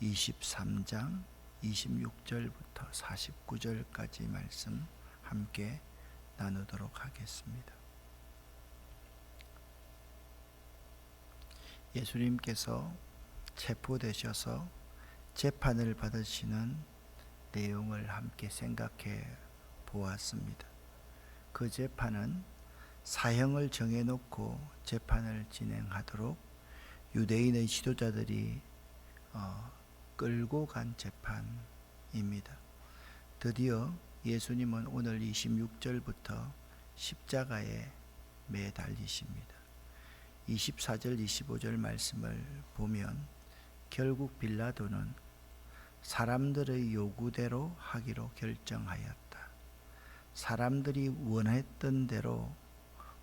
23장 26절부터 49절까지 말씀 함께 나누도록 하겠습니다. 예수님께서 체포되셔서 재판을 받으시는 내용을 함께 생각해 보았습니다. 그 재판은 사형을 정해놓고 재판을 진행하도록 유대인의 지도자들이 어, 끌고 간 재판입니다. 드디어 예수님은 오늘 26절부터 십자가에 매달리십니다. 24절 25절 말씀을 보면 결국 빌라도는 사람들의 요구대로 하기로 결정하였다. 사람들이 원했던 대로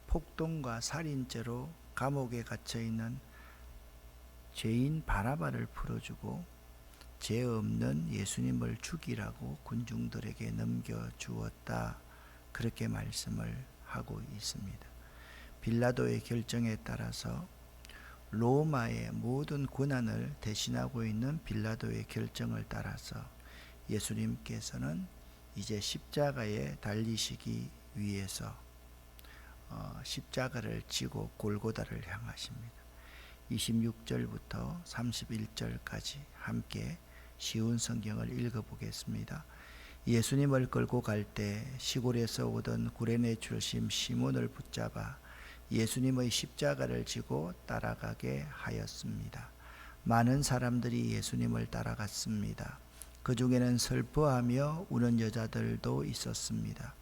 폭동과 살인죄로 감옥에 갇혀 있는 죄인 바라바를 풀어주고 죄 없는 예수님을 죽이라고 군중들에게 넘겨 주었다. 그렇게 말씀을 하고 있습니다. 빌라도의 결정에 따라서 로마의 모든 고난을 대신하고 있는 빌라도의 결정을 따라서 예수님께서는 이제 십자가에 달리시기 위해서 어, 십자가를 지고 골고다를 향하십니다. 26절부터 31절까지 함께 쉬운 성경을 읽어보겠습니다. 예수님을 끌고 갈 때 시골에서 오던 구레네 출신 시몬을 붙잡아 예수님의 십자가를 지고 따라가게 하였습니다. 많은 사람들이 예수님을 따라갔습니다. 그 중에는 슬퍼하며 우는 여자들도 있었습니다.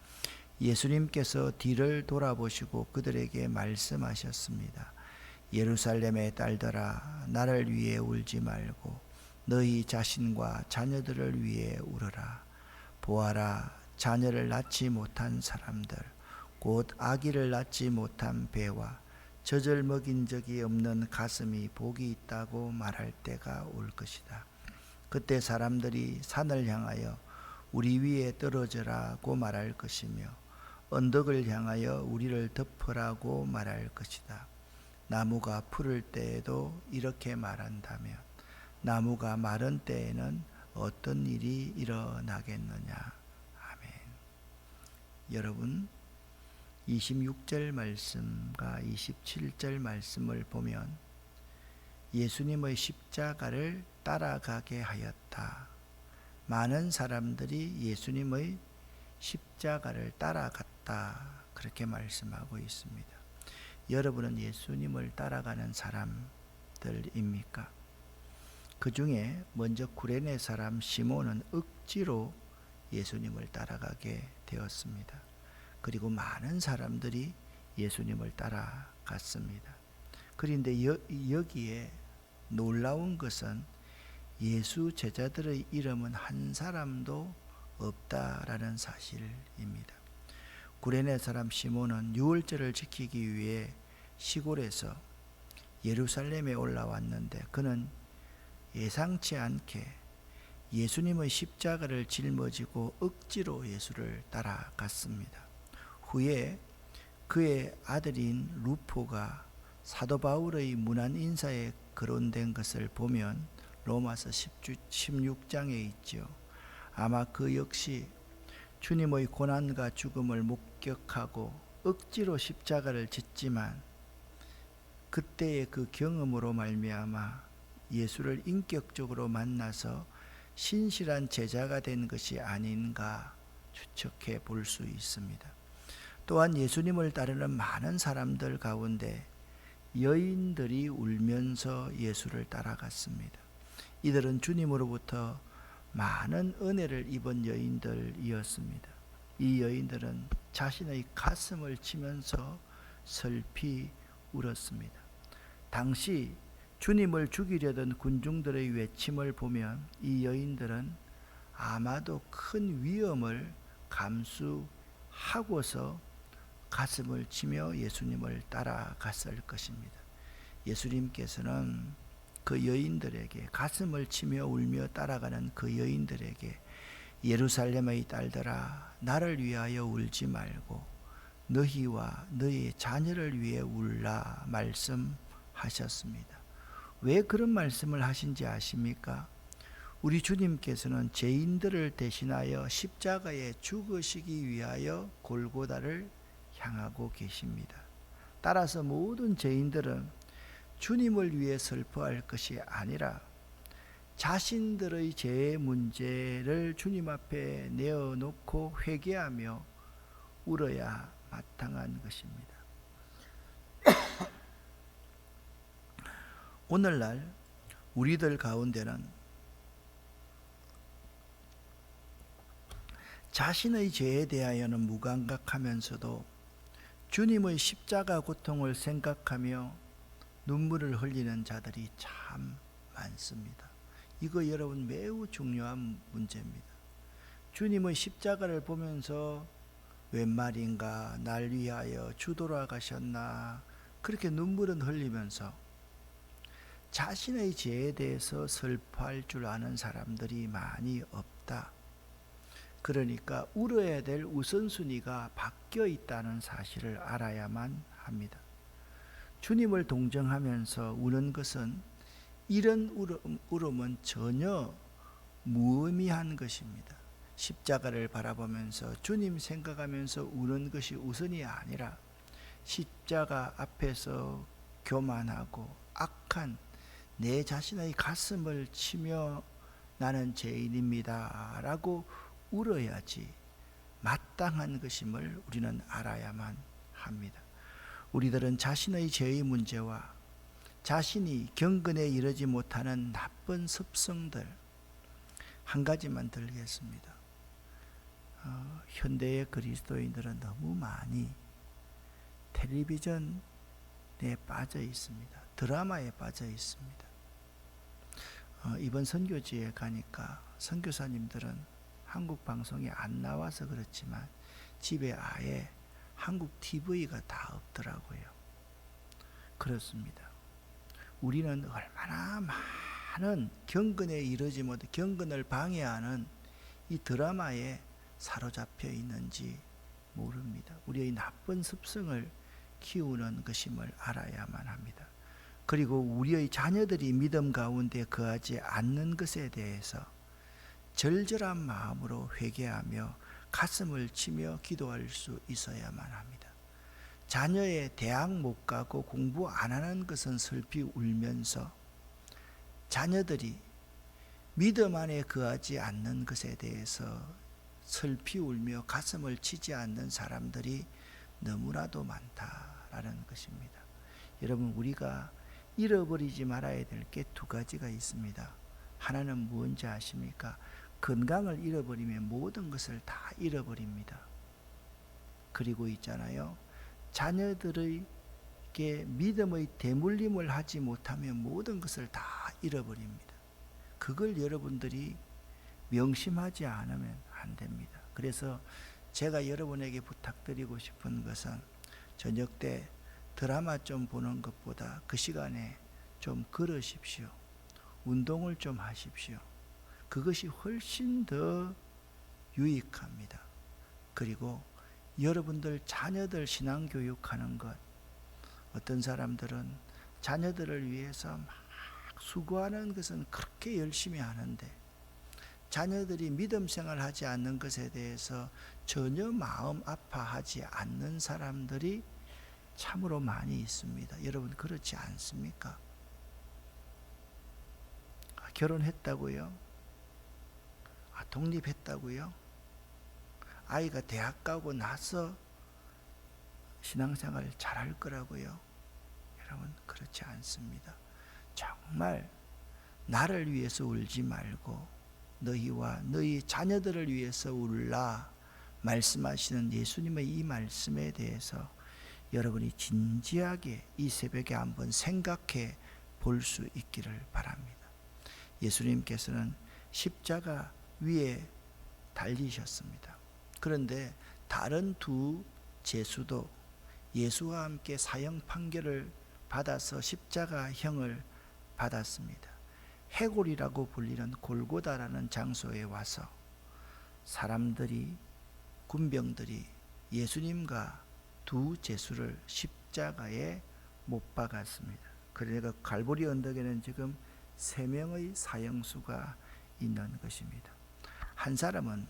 예수님께서 뒤를 돌아보시고 그들에게 말씀하셨습니다. 예루살렘의 딸들아, 나를 위해 울지 말고 너희 자신과 자녀들을 위해 울어라. 보아라, 자녀를 낳지 못한 사람들, 곧 아기를 낳지 못한 배와 젖을 먹인 적이 없는 가슴이 복이 있다고 말할 때가 올 것이다. 그때 사람들이 산을 향하여 우리 위에 떨어져라고 말할 것이며 언덕을 향하여 우리를 덮으라고 말할 것이다. 나무가 푸를 때에도 이렇게 말한다면 나무가 마른 때에는 어떤 일이 일어나겠느냐. 아멘. 여러분 26절 말씀과 27절 말씀을 보면 예수님의 십자가를 따라가게 하였다. 많은 사람들이 예수님의 십자가를 따라갔다. 그렇게 말씀하고 있습니다. 여러분은 예수님을 따라가는 사람들입니까? 그 중에 먼저 구레네 사람 시몬은 억지로 예수님을 따라가게 되었습니다. 그리고 많은 사람들이 예수님을 따라갔습니다. 그런데 여, 여기에 놀라운 것은 예수 제자들의 이름은 한 사람도 없다라는 사실입니다. 구레네 사람 시몬은 유월절을 지키기 위해 시골에서 예루살렘에 올라왔는데 그는 예상치 않게 예수님의 십자가를 짊어지고 억지로 예수를 따라갔습니다. 후에 그의 아들인 루포가 사도 바울의 문안 인사에 거론된 것을 보면 로마서 16장에 있죠. 아마 그 역시 주님의 고난과 죽음을 목격하고 억지로 십자가를 짓지만 그때의 그 경험으로 말미암아 예수를 인격적으로 만나서 신실한 제자가 된 것이 아닌가 추측해 볼 수 있습니다. 또한 예수님을 따르는 많은 사람들 가운데 여인들이 울면서 예수를 따라갔습니다. 이들은 주님으로부터 많은 은혜를 입은 여인들이었습니다. 이 여인들은 자신의 가슴을 치면서 슬피 울었습니다. 당시 주님을 죽이려던 군중들의 외침을 보면 이 여인들은 아마도 큰 위험을 감수하고서 가슴을 치며 예수님을 따라갔을 것입니다. 예수님께서는 그 여인들에게 가슴을 치며 울며 따라가는 그 여인들에게 예루살렘의 딸들아 나를 위하여 울지 말고 너희와 너희 자녀를 위해 울라 말씀하셨습니다. 왜 그런 말씀을 하신지 아십니까? 우리 주님께서는 죄인들을 대신하여 십자가에 죽으시기 위하여 골고다를 향하고 계십니다. 따라서 모든 죄인들은 주님을 위해 슬퍼할 것이 아니라 자신들의 죄의 문제를 주님 앞에 내어놓고 회개하며 울어야 마땅한 것입니다. 오늘날 우리들 가운데는 자신의 죄에 대하여는 무감각하면서도 주님의 십자가 고통을 생각하며 눈물을 흘리는 자들이 참 많습니다. 이거 여러분 매우 중요한 문제입니다. 주님의 십자가를 보면서 웬 말인가 날 위하여 주도록 가셨나 그렇게 눈물은 흘리면서 자신의 죄에 대해서 슬퍼할 줄 아는 사람들이 많이 없다. 그러니까 울어야 될 우선순위가 바뀌어 있다는 사실을 알아야만 합니다. 주님을 동정하면서 우는 것은 이런 울음, 울음은 전혀 무의미한 것입니다. 십자가를 바라보면서 주님 생각하면서 우는 것이 우선이 아니라 십자가 앞에서 교만하고 악한 내 자신의 가슴을 치며 나는 죄인입니다. 라고 울어야지 마땅한 것임을 우리는 알아야만 합니다. 우리들은 자신의 죄의 문제와 자신이 경건에 이르지 못하는 나쁜 습성들 한 가지만 들겠습니다. 어, 현대의 그리스도인들은 너무 많이 텔레비전에 빠져 있습니다. 드라마에 빠져 있습니다. 어, 이번 선교지에 가니까 선교사님들은 한국 방송에 안 나와서 그렇지만 집에 아예 한국 TV가 다 없더라고요. 그렇습니다. 우리는 얼마나 많은 경건에 이르지 못해 경건을 방해하는 이 드라마에 사로잡혀 있는지 모릅니다. 우리의 나쁜 습성을 키우는 것임을 알아야만 합니다. 그리고 우리의 자녀들이 믿음 가운데 거하지 않는 것에 대해서 절절한 마음으로 회개하며 가슴을 치며 기도할 수 있어야만 합니다. 자녀의 대학 못 가고 공부 안 하는 것은 슬피 울면서 자녀들이 믿음 안에 거하지 않는 것에 대해서 슬피 울며 가슴을 치지 않는 사람들이 너무나도 많다라는 것입니다. 여러분 우리가 잃어버리지 말아야 될 게 두 가지가 있습니다. 하나는 무엇인지 아십니까? 건강을 잃어버리면 모든 것을 다 잃어버립니다. 그리고 있잖아요. 자녀들에게 믿음의 대물림을 하지 못하면 모든 것을 다 잃어버립니다. 그걸 여러분들이 명심하지 않으면 안 됩니다. 그래서 제가 여러분에게 부탁드리고 싶은 것은 저녁 때 드라마 좀 보는 것보다 그 시간에 좀 걸으십시오. 운동을 좀 하십시오. 그것이 훨씬 더 유익합니다. 그리고 여러분들 자녀들 신앙 교육하는 것 어떤 사람들은 자녀들을 위해서 막 수고하는 것은 그렇게 열심히 하는데 자녀들이 믿음 생활하지 않는 것에 대해서 전혀 마음 아파하지 않는 사람들이 참으로 많이 있습니다. 여러분 그렇지 않습니까? 아, 결혼했다고요? 아, 독립했다고요? 아이가 대학 가고 나서 신앙생활 잘할 거라고요? 여러분 그렇지 않습니다. 정말 나를 위해서 울지 말고 너희와 너희 자녀들을 위해서 울라 말씀하시는 예수님의 이 말씀에 대해서 여러분이 진지하게 이 새벽에 한번 생각해 볼 수 있기를 바랍니다. 예수님께서는 십자가 위에 달리셨습니다. 그런데 다른 두 제수도 예수와 함께 사형 판결을 받아서 십자가형을 받았습니다. 해골이라고 불리는 골고다라는 장소에 와서 사람들이 군병들이 예수님과 두 제수를 십자가에 못 박았습니다. 그러니까 갈보리 언덕에는 지금 세 명의 사형수가 있는 것입니다. 한 사람은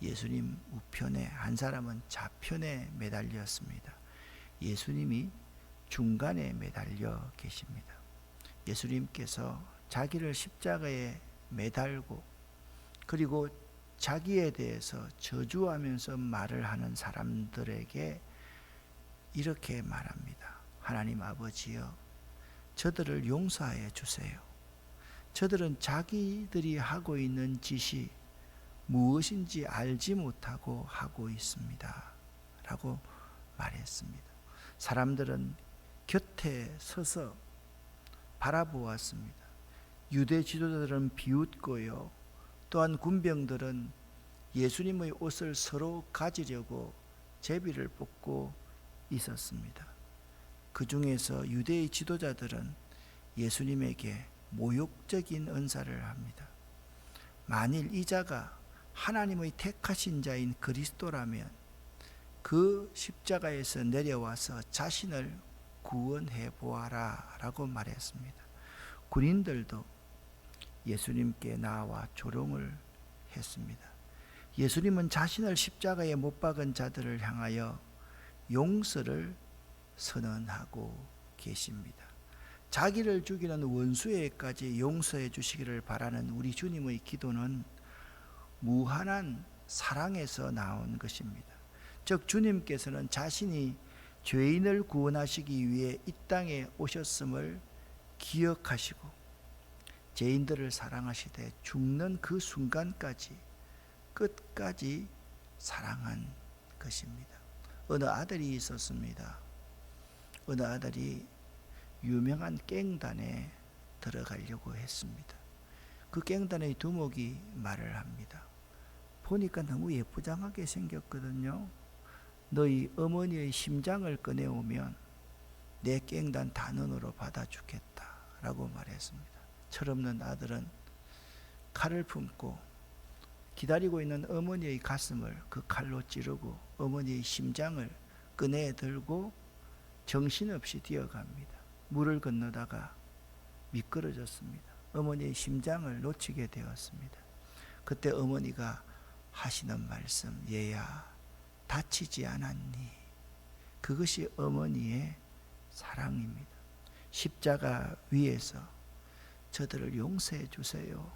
예수님 우편에, 한 사람은 좌편에 매달렸습니다. 예수님이 중간에 매달려 계십니다. 예수님께서 자기를 십자가에 매달고 그리고 자기에 대해서 저주하면서 말을 하는 사람들에게 이렇게 말합니다. 하나님 아버지여, 저들을 용서하여 주세요. 저들은 자기들이 하고 있는 짓이 무엇인지 알지 못하고 하고 있습니다. 라고 말했습니다. 사람들은 곁에 서서 바라보았습니다. 유대 지도자들은 비웃고요. 또한 군병들은 예수님의 옷을 서로 가지려고 제비를 뽑고 있었습니다. 그 중에서 유대의 지도자들은 예수님에게 모욕적인 은사를 합니다. 만일 이자가 하나님의 택하신 자인 그리스도라면 그 십자가에서 내려와서 자신을 구원해 보아라 라고 말했습니다. 군인들도 예수님께 나와 조롱을 했습니다. 예수님은 자신을 십자가에 못 박은 자들을 향하여 용서를 선언하고 계십니다. 자기를 죽이는 원수에까지 용서해 주시기를 바라는 우리 주님의 기도는 무한한 사랑에서 나온 것입니다. 즉 주님께서는 자신이 죄인을 구원하시기 위해 이 땅에 오셨음을 기억하시고 죄인들을 사랑하시되 죽는 그 순간까지 끝까지 사랑한 것입니다. 어느 아들이 있었습니다. 어느 아들이 유명한 깽단에 들어가려고 했습니다. 그 깽단의 두목이 말을 합니다. 보니까 너무 예쁘장하게 생겼거든요. 너희 어머니의 심장을 꺼내오면 내 깽단 단원으로 받아주겠다. 라고 말했습니다. 철없는 아들은 칼을 품고 기다리고 있는 어머니의 가슴을 그 칼로 찌르고 어머니의 심장을 꺼내 들고 정신없이 뛰어갑니다. 물을 건너다가 미끄러졌습니다. 어머니의 심장을 놓치게 되었습니다. 그때 어머니가 하시는 말씀, 얘야, 다치지 않았니? 그것이 어머니의 사랑입니다. 십자가 위에서 저들을 용서해 주세요.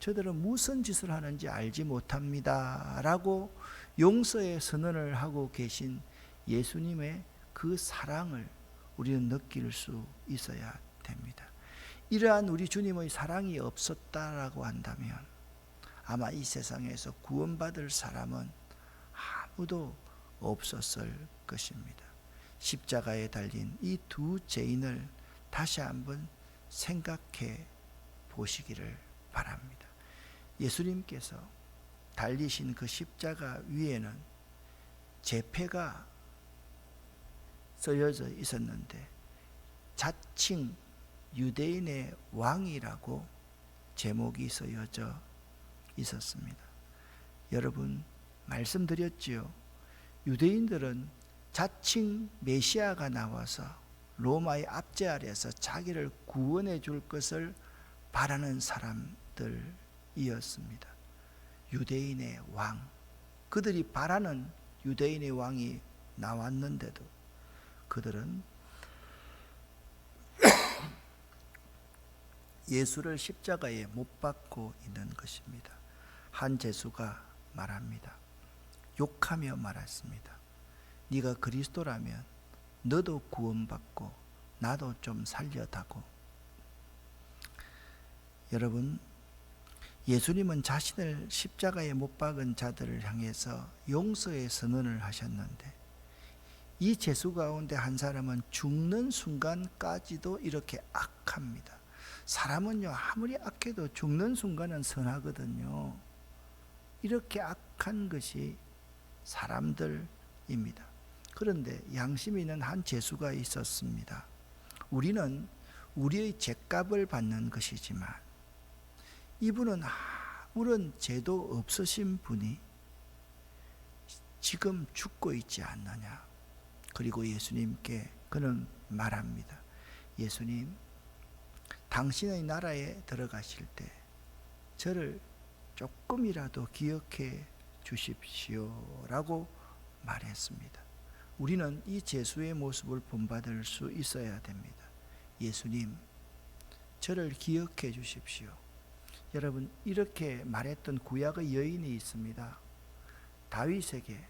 저들은 무슨 짓을 하는지 알지 못합니다. 라고 용서의 선언을 하고 계신 예수님의 그 사랑을 우리는 느낄 수 있어야 됩니다. 이러한 우리 주님의 사랑이 없었다라고 한다면 아마 이 세상에서 구원받을 사람은 아무도 없었을 것입니다. 십자가에 달린 이 두 죄인을 다시 한번 생각해 보시기를 바랍니다. 예수님께서 달리신 그 십자가 위에는 제패가 써여져 있었는데 자칭 유대인의 왕이라고 제목이 써여져 있었습니다. 여러분 말씀드렸지요. 유대인들은 자칭 메시아가 나와서 로마의 압제 아래서 자기를 구원해 줄 것을 바라는 사람들이었습니다. 유대인의 왕. 그들이 바라는 유대인의 왕이 나왔는데도 그들은 예수를 십자가에 못 박고 있는 것입니다. 한 제수가 말합니다. 욕하며 말했습니다. 네가 그리스도라면 너도 구원받고 나도 좀 살려다고. 여러분 예수님은 자신을 십자가에 못 박은 자들을 향해서 용서의 선언을 하셨는데 이 재수 가운데 한 사람은 죽는 순간까지도 이렇게 악합니다. 사람은요 아무리 악해도 죽는 순간은 선하거든요. 이렇게 악한 것이 사람들입니다. 그런데 양심 있는 한 재수가 있었습니다. 우리는 우리의 죄값을 받는 것이지만 이분은 아무런 죄도 없으신 분이 지금 죽고 있지 않느냐. 그리고 예수님께 그는 말합니다. 예수님, 당신의 나라에 들어가실 때 저를 조금이라도 기억해 주십시오라고 말했습니다. 우리는 이 제수의 모습을 본받을 수 있어야 됩니다. 예수님, 저를 기억해 주십시오. 여러분, 이렇게 말했던 구약의 여인이 있습니다. 다윗에게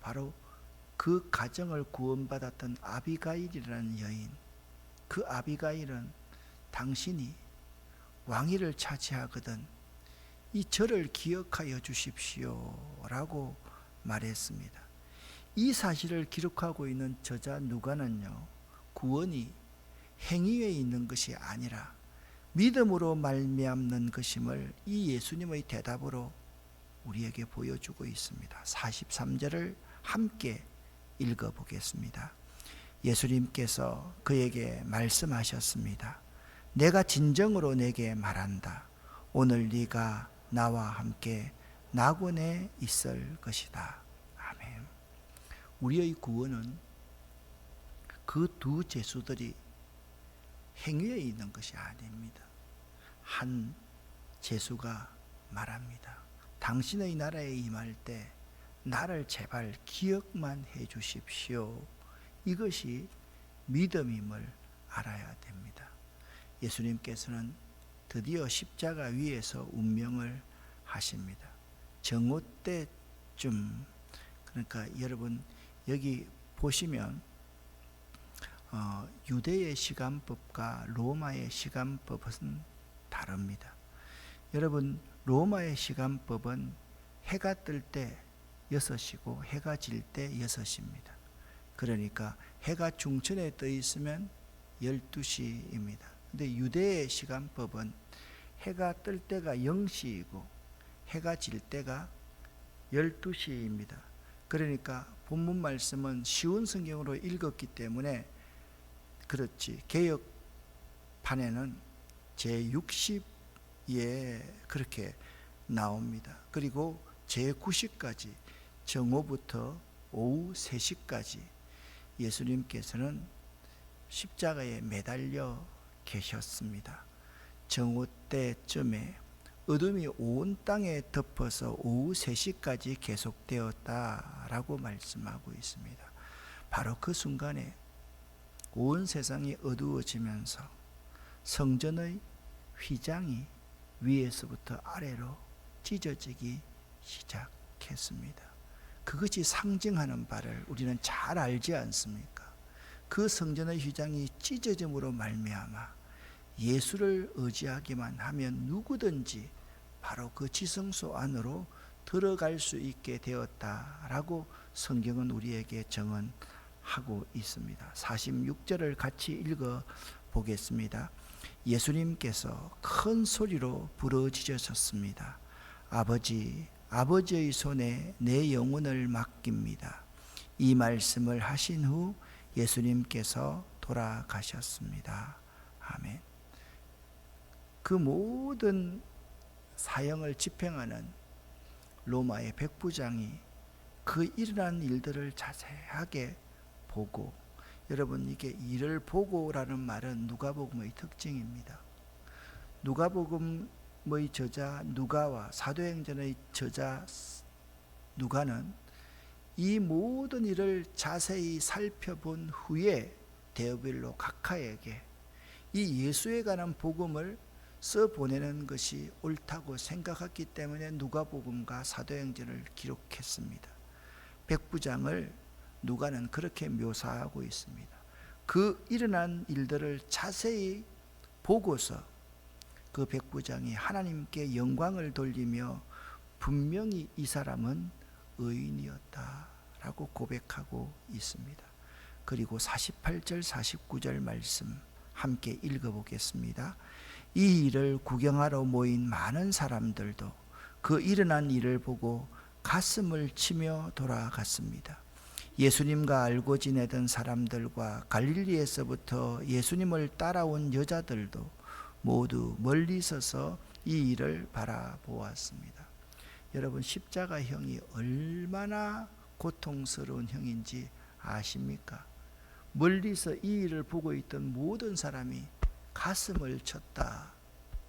바로 그 가정을 구원받았던 아비가일이라는 여인. 그 아비가일은 당신이 왕위를 차지하거든 이 저를 기억하여 주십시오라고 말했습니다. 이 사실을 기록하고 있는 저자 누가는요. 구원이 행위에 있는 것이 아니라 믿음으로 말미암는 것임을 이 예수님의 대답으로 우리에게 보여주고 있습니다. 43절을 함께 읽어 보겠습니다. 예수님께서 그에게 말씀하셨습니다. 내가 진정으로 내게 말한다. 오늘 네가 나와 함께 낙원에 있을 것이다. 아멘. 우리의 구원은 그두 제수들이 행위에 있는 것이 아닙니다. 한 제수가 말합니다. 당신의 나라에 임할 때 나를 제발 기억만 해 주십시오. 이것이 믿음임을 알아야 됩니다. 예수님께서는 드디어 십자가 위에서 운명을 하십니다. 정오 때쯤 그러니까 여러분 여기 보시면 어, 유대의 시간법과 로마의 시간법은 다릅니다. 여러분 로마의 시간법은 해가 뜰 때 6시고 해가 질 때 6시입니다. 그러니까 해가 중천에 떠 있으면 12시입니다. 근데 유대의 시간법은 해가 뜰 때가 0시이고 해가 질 때가 12시입니다. 그러니까 본문 말씀은 쉬운 성경으로 읽었기 때문에 그렇지. 개혁판에는 제60에 그렇게 나옵니다. 그리고 제90까지 정오부터 오후 3시까지 예수님께서는 십자가에 매달려 계셨습니다. 정오 때쯤에 어둠이 온 땅에 덮어서 오후 3시까지 계속되었다라고 말씀하고 있습니다. 바로 그 순간에 온 세상이 어두워지면서 성전의 휘장이 위에서부터 아래로 찢어지기 시작했습니다. 그것이 상징하는 바를 우리는 잘 알지 않습니까? 그 성전의 휘장이 찢어짐으로 말미암아 예수를 의지하기만 하면 누구든지 바로 그 지성소 안으로 들어갈 수 있게 되었다라고 성경은 우리에게 정언하고 있습니다. 46절을 같이 읽어 보겠습니다. 예수님께서 큰 소리로 부르짖으셨습니다. 아버지, 아버지의 손에 내 영혼을 맡깁니다. 이 말씀을 하신 후 예수님께서 돌아가셨습니다. 아멘. 그 모든 사형을 집행하는 로마의 백부장이 그 일어난 일들을 자세하게 보고 여러분 이게 일을 보고라는 말은 누가복음의 특징입니다. 누가복음의 저자 누가와 사도행전의 저자 누가는 이 모든 일을 자세히 살펴본 후에 데오빌로 각하에게 이 예수에 관한 복음을 써 보내는 것이 옳다고 생각했기 때문에 누가복음과 사도행전을 기록했습니다. 백부장을 누가는 그렇게 묘사하고 있습니다. 그 일어난 일들을 자세히 보고서 그 백부장이 하나님께 영광을 돌리며 분명히 이 사람은 의인이었다라고 고백하고 있습니다. 그리고 48절 49절 말씀 함께 읽어 보겠습니다. 이 일을 구경하러 모인 많은 사람들도 그 일어난 일을 보고 가슴을 치며 돌아갔습니다. 예수님과 알고 지내던 사람들과 갈릴리에서부터 예수님을 따라온 여자들도 모두 멀리 서서 이 일을 바라보았습니다. 여러분 십자가형이 얼마나 고통스러운 형인지 아십니까? 멀리서 이 일을 보고 있던 모든 사람이 가슴을 쳤다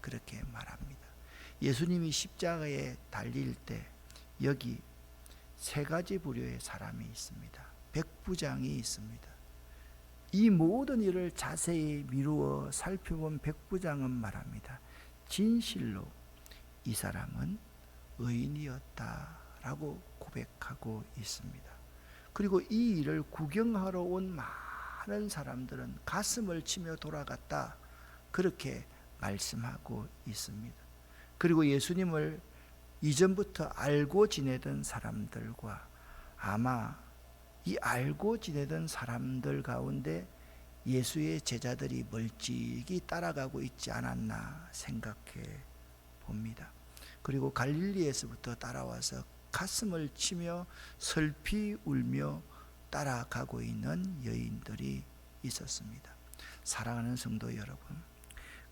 그렇게 말합니다. 예수님이 십자가에 달릴 때 여기 세 가지 부류의 사람이 있습니다. 백부장이 있습니다. 이 모든 일을 자세히 미루어 살펴본 백부장은 말합니다. 진실로 이 사람은 의인이었다라고 고백하고 있습니다. 그리고 이 일을 구경하러 온 많은 사람들은 가슴을 치며 돌아갔다. 그렇게 말씀하고 있습니다. 그리고 예수님을 이전부터 알고 지내던 사람들과 아마 이 알고 지내던 사람들 가운데 예수의 제자들이 멀찍이 따라가고 있지 않았나 생각해 봅니다. 그리고 갈릴리에서부터 따라와서 가슴을 치며 슬피 울며 따라가고 있는 여인들이 있었습니다. 사랑하는 성도 여러분,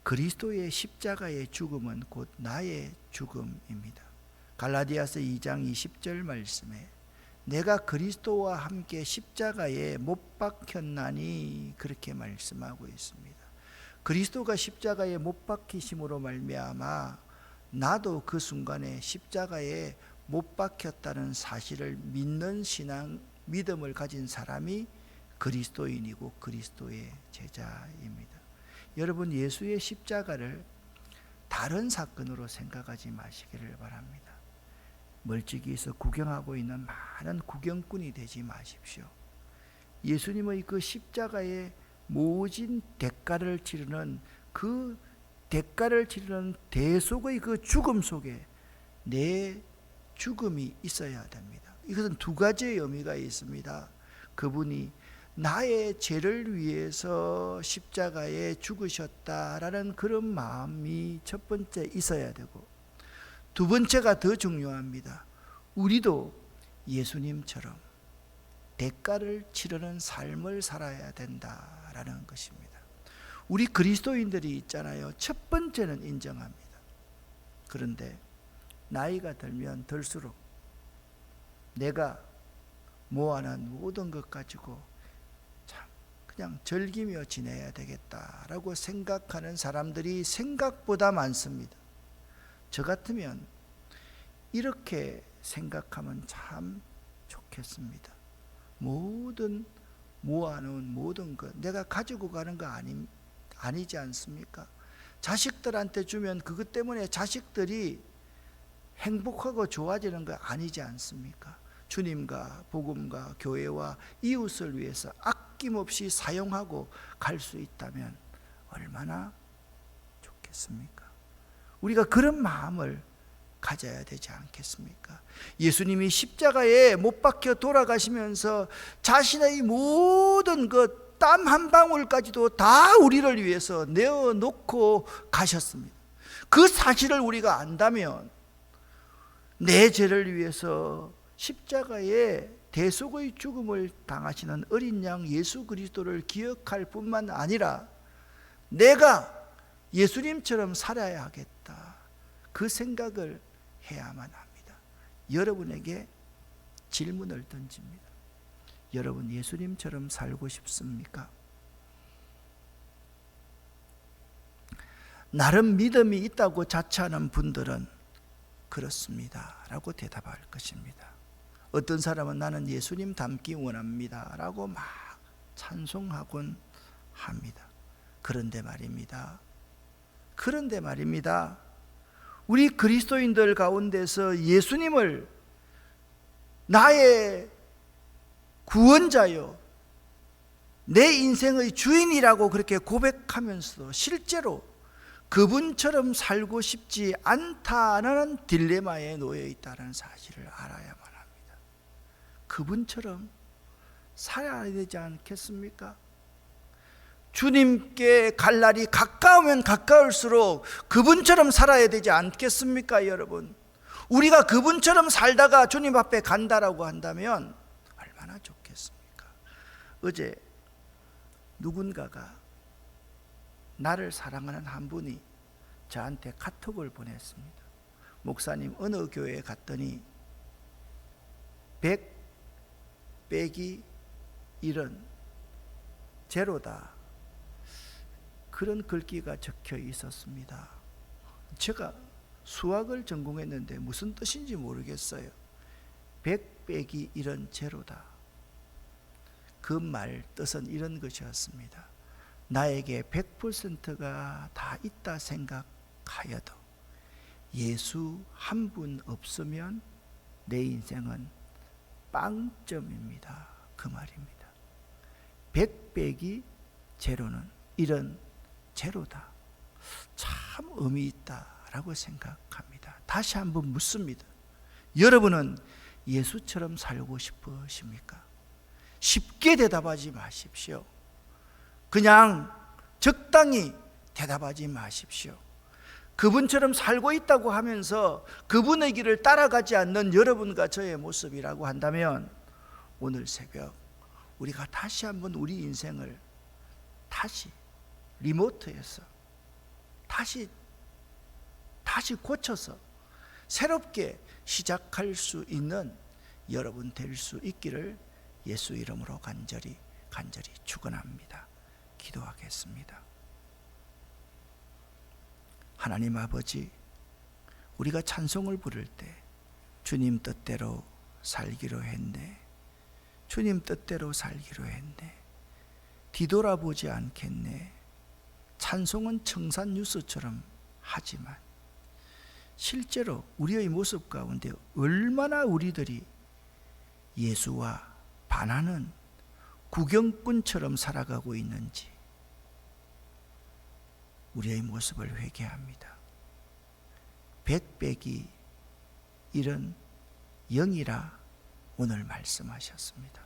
그리스도의 십자가의 죽음은 곧 나의 죽음입니다. 갈라디아서 2장 20절 말씀에 내가 그리스도와 함께 십자가에 못 박혔나니 그렇게 말씀하고 있습니다. 그리스도가 십자가에 못 박히심으로 말미암아 나도 그 순간에 십자가에 못 박혔다는 사실을 믿는 신앙 믿음을 가진 사람이 그리스도인이고 그리스도의 제자입니다. 여러분 예수의 십자가를 다른 사건으로 생각하지 마시기를 바랍니다. 멀찍이서 구경하고 있는 많은 구경꾼이 되지 마십시오. 예수님의 그 십자가의 모진 대가를 치르는 그 대가를 치르는 대속의 그 죽음 속에 내 죽음이 있어야 됩니다. 이것은 두 가지의 의미가 있습니다. 그분이 나의 죄를 위해서 십자가에 죽으셨다라는 그런 마음이 첫 번째 있어야 되고 두 번째가 더 중요합니다. 우리도 예수님처럼 대가를 치르는 삶을 살아야 된다라는 것입니다. 우리 그리스도인들이 있잖아요. 첫 번째는 인정합니다. 그런데 나이가 들면 들수록 내가 모아놓은 모든 것 가지고 참 그냥 즐기며 지내야 되겠다라고 생각하는 사람들이 생각보다 많습니다. 저 같으면 이렇게 생각하면 참 좋겠습니다. 모든 모아놓은 모든 것 내가 가지고 가는 거 아니, 아니지 않습니까? 자식들한테 주면 그것 때문에 자식들이 행복하고 좋아지는 거 아니지 않습니까? 주님과 복음과 교회와 이웃을 위해서 아낌없이 사용하고 갈 수 있다면 얼마나 좋겠습니까? 우리가 그런 마음을 가져야 되지 않겠습니까? 예수님이 십자가에 못 박혀 돌아가시면서 자신의 모든 것 땀 한 방울까지도 다 우리를 위해서 내어 놓고 가셨습니다. 그 사실을 우리가 안다면 내 죄를 위해서 십자가에 대속의 죽음을 당하시는 어린 양 예수 그리스도를 기억할 뿐만 아니라 내가 예수님처럼 살아야 하겠다. 그 생각을 해야만 합니다. 여러분에게 질문을 던집니다. 여러분 예수님처럼 살고 싶습니까? 나름 믿음이 있다고 자처하는 분들은 그렇습니다. 라고 대답할 것입니다. 어떤 사람은 나는 예수님 닮기 원합니다. 라고 막 찬송하곤 합니다. 그런데 말입니다. 그런데 말입니다. 우리 그리스도인들 가운데서 예수님을 나의 구원자요, 내 인생의 주인이라고 그렇게 고백하면서도 실제로 그분처럼 살고 싶지 않다는 딜레마에 놓여 있다는 사실을 알아야만 합니다. 그분처럼 살아야 되지 않겠습니까? 주님께 갈 날이 가까우면 가까울수록 그분처럼 살아야 되지 않겠습니까, 여러분? 우리가 그분처럼 살다가 주님 앞에 간다라고 한다면? 어제 누군가가 나를 사랑하는 한 분이 저한테 카톡을 보냈습니다. 목사님 어느 교회에 갔더니 100 빼기 1은 제로다. 그런 글귀가 적혀 있었습니다. 제가 수학을 전공했는데 무슨 뜻인지 모르겠어요. 백 빼기 이런 제로다. 그 말 뜻은 이런 것이었습니다. 나에게 100%가 다 있다 생각하여도 예수 한 분 없으면 내 인생은 빵점입니다. 그 말입니다. 100 빼기 제로는 이런 제로다. 참 의미 있다라고 생각합니다. 다시 한번 묻습니다. 여러분은 예수처럼 살고 싶으십니까? 쉽게 대답하지 마십시오. 그냥 적당히 대답하지 마십시오. 그분처럼 살고 있다고 하면서 그분의 길을 따라가지 않는 여러분과 저의 모습이라고 한다면 오늘 새벽 우리가 다시 한번 우리 인생을 다시 리모트에서 다시 다시 고쳐서 새롭게 시작할 수 있는 여러분 될 수 있기를 예수 이름으로 간절히 간절히 축원합니다. 기도하겠습니다. 하나님 아버지 우리가 찬송을 부를 때 주님 뜻대로 살기로 했네. 주님 뜻대로 살기로 했네. 뒤돌아보지 않겠네. 찬송은 청산 뉴스처럼 하지만 실제로 우리의 모습 가운데 얼마나 우리들이 예수와 반하는 구경꾼처럼 살아가고 있는지 우리의 모습을 회개합니다. 백백이 이런 영이라 오늘 말씀하셨습니다.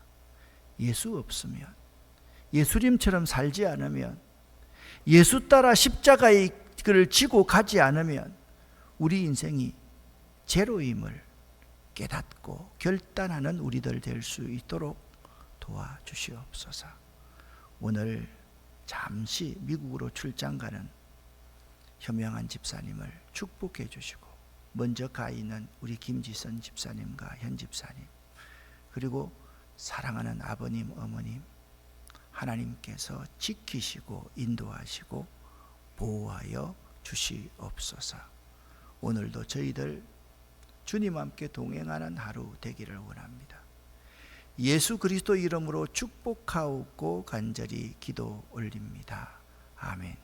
예수 없으면 예수님처럼 살지 않으면 예수 따라 십자가의 길을 지고 가지 않으면 우리 인생이 제로임을 깨닫고 결단하는 우리들 될 수 있도록 도와주시옵소서. 오늘 잠시 미국으로 출장 가는 현명한 집사님을 축복해 주시고 먼저 가 있는 우리 김지선 집사님과 현 집사님 그리고 사랑하는 아버님 어머님 하나님께서 지키시고 인도하시고 보호하여 주시옵소서. 오늘도 저희들 주님 함께 동행하는 하루 되기를 원합니다. 예수 그리스도 이름으로 축복하고 간절히 기도 올립니다. 아멘.